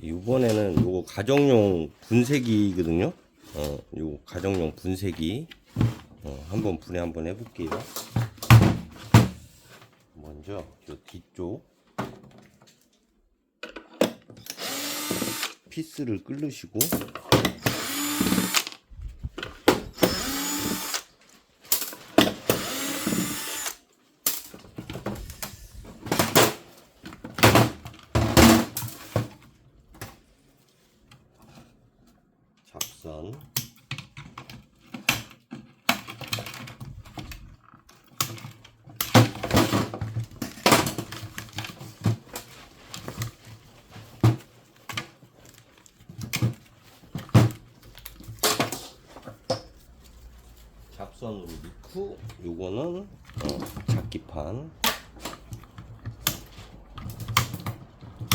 이번에는 요거 가정용 분쇄기거든요. 어, 요거 가정용 분쇄기. 어, 한번 분해 한번 해볼게요. 먼저 요 뒤쪽 피스를 끓으시고 잡선 잡선으로 넣고 요거는 어, 잡기판.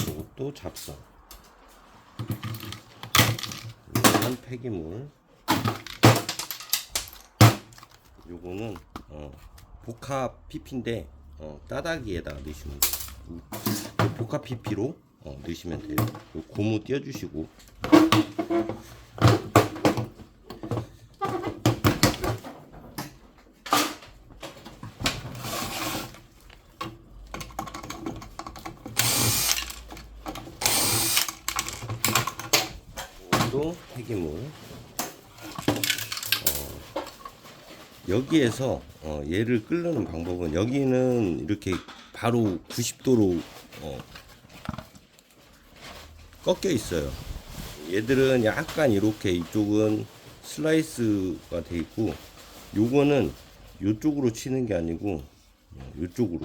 요것도 잡선 요거는 폐기물. 요거는 어, 복합 PP인데 어, 따다기에다 넣으시면 돼요. 요 복합 PP로 어, 넣으시면 돼요. 요 고무 띄워주시고 또 폐기물. 어, 여기에서 어, 얘를 끓는 방법은 여기는 이렇게 바로 90도로 어, 꺾여 있어요. 얘들은 약간 이렇게 이쪽은 슬라이스가 돼 있고 요거는 요쪽으로 치는 게 아니고 어, 요쪽으로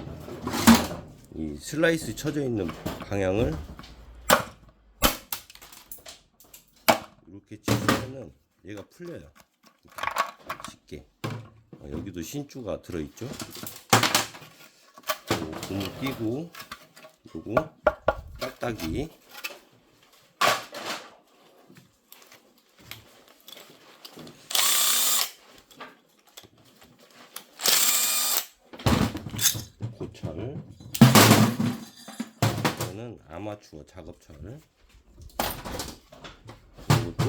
이 슬라이스 쳐져 있는 방향을 이렇게 치면은 얘가 풀려요. 쉽게. 어, 여기도 신주가 들어있죠. 요 고무 띄고 요거 딱딱이 고철 이거는 아마추어 작업철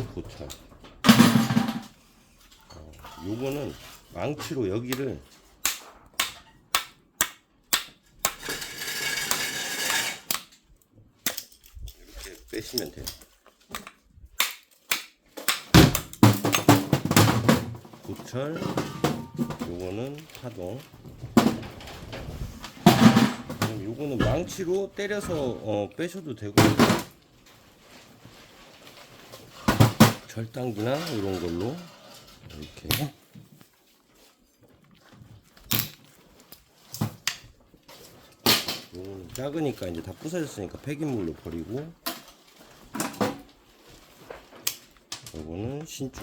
요것도 고철. 어, 요거는 망치로 여기를 이렇게 빼시면 돼요. 고철, 요거는 파동. 요거는 망치로 때려서 어, 빼셔도 되고 절단기나 이런 걸로. 이렇게. 요거는 작으니까 이제 다 부서졌으니까 폐기물로 버리고 요거는 신주